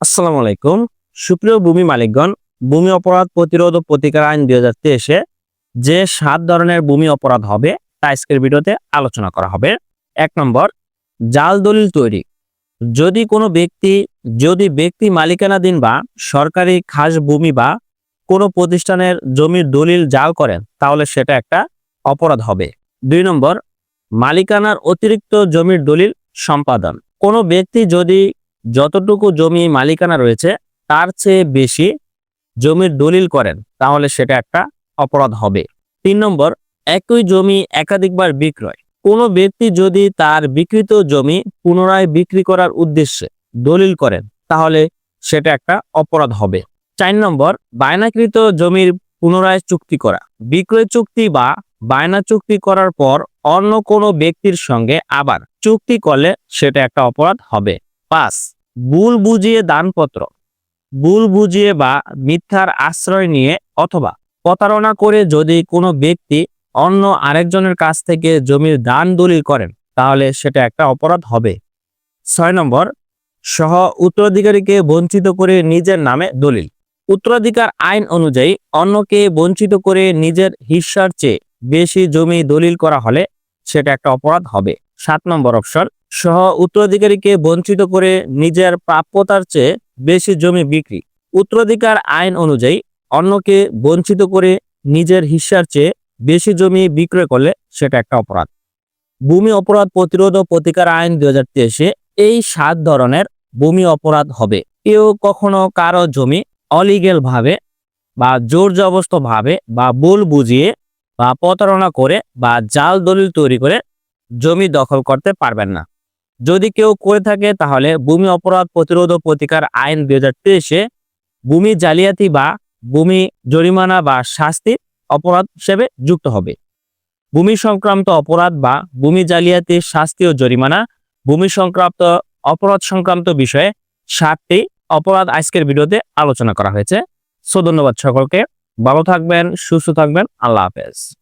আসসালামু আলাইকুম। সুপ্রিয় ভূমি মালিকগণ, ভূমি অপরাধ প্রতিরোধ ও প্রতিকার আইন দুই হাজার তেইশে যে সাত ধরনের ভূমি অপরাধ হবে তা আজকের ভিডিওতে আলোচনা করা হবে। এক নম্বর, জাল দলিল তৈরি। যদি কোনো ব্যক্তি, যদি ব্যক্তি মালিকানাধীন বা সরকারি খাস ভূমি বা কোনো প্রতিষ্ঠানের জমির দলিল জাল করেন, তাহলে সেটা একটা অপরাধ হবে। দুই নম্বর, মালিকানার অতিরিক্ত জমির দলিল সম্পাদন। কোনো ব্যক্তি যদি যতটুকু জমি মালিকানা রয়েছে, তার চেয়ে বেশি জমির দলিল করেন, তাহলে সেটা একটা অপরাধ হবে। তিন নম্বর, একই জমি একাধিকবার বিক্রয়। কোনো ব্যক্তি যদি তার বিকৃত জমি পুনরায় বিক্রি করার উদ্দেশ্যে দলিল করেন, তাহলে সেটা একটা অপরাধ হবে। চার নম্বর, বায়নাকৃত জমির পুনরায় চুক্তি করা। বিক্রয় চুক্তি বা বায়না চুক্তি করার পর অন্য কোনো ব্যক্তির সঙ্গে আবার চুক্তি করলে সেটা একটা অপরাধ হবে। পাঁচ ভুল বুঝিয়ে দানপত্র, ভুল বুঝিয়ে বা মিথ্যার আশ্রয় নিয়ে অথবা প্রতারণা করে যদি কোনো ব্যক্তি অন্য আরেকজনের কাছ থেকে জমির দান দলিল করেন, তাহলে সেটা একটা অপরাধ হবে। ছয় নম্বর, সহ উত্তরাধিকারীকে বঞ্চিত করে নিজের নামে দলিল। উত্তরাধিকার আইন অনুযায়ী অন্যকে বঞ্চিত করে নিজের হিস্সার চেয়ে বেশি জমি দলিল করা হলে সেটা একটা অপরাধ হবে। সাত নম্বর অপশন সহ উত্তরাধিকারীকে বঞ্চিত করে নিজের প্রাপ্যতার চেয়ে বেশি জমি বিক্রি। উত্তরাধিকার আইন অনুযায়ী অন্যকে বঞ্চিত করে নিজের হিস্সার চেয়ে বেশি জমি বিক্রয় করলে সেটা একটা অপরাধ। ভূমি অপরাধ প্রতিরোধ ও প্রতিকার আইন দুই হাজার এই সাত ধরনের ভূমি অপরাধ হবে। কেউ কখনো কারও জমি অলিগেল ভাবে বা জোর জবস্ত ভাবে বা ভুল বুঝিয়ে বা প্রতারণা করে বা জাল দলিল তৈরি করে জমি দখল করতে পারবেন না। যদি কেউ করে থাকে, তাহলে ভূমি অপরাধ প্রতিরোধ ও প্রতিকার আইন দুই হাজার তেইশে ভূমি জালিয়াতি বা ভূমি জরিমানা বা শাস্তি অপরাধ হিসেবে যুক্ত হবে। ভূমি সংক্রান্ত অপরাধ বা ভূমি জালিয়াতি, শাস্তি ও জরিমানা ভূমি সংক্রান্ত অপরাধ সংক্রান্ত বিষয়ে সাতটি অপরাধ আজকের ভিডিওতে আলোচনা করা হয়েছে। সো ধন্যবাদ সকলকে। ভালো থাকবেন, সুস্থ থাকবেন। আল্লাহ হাফেজ।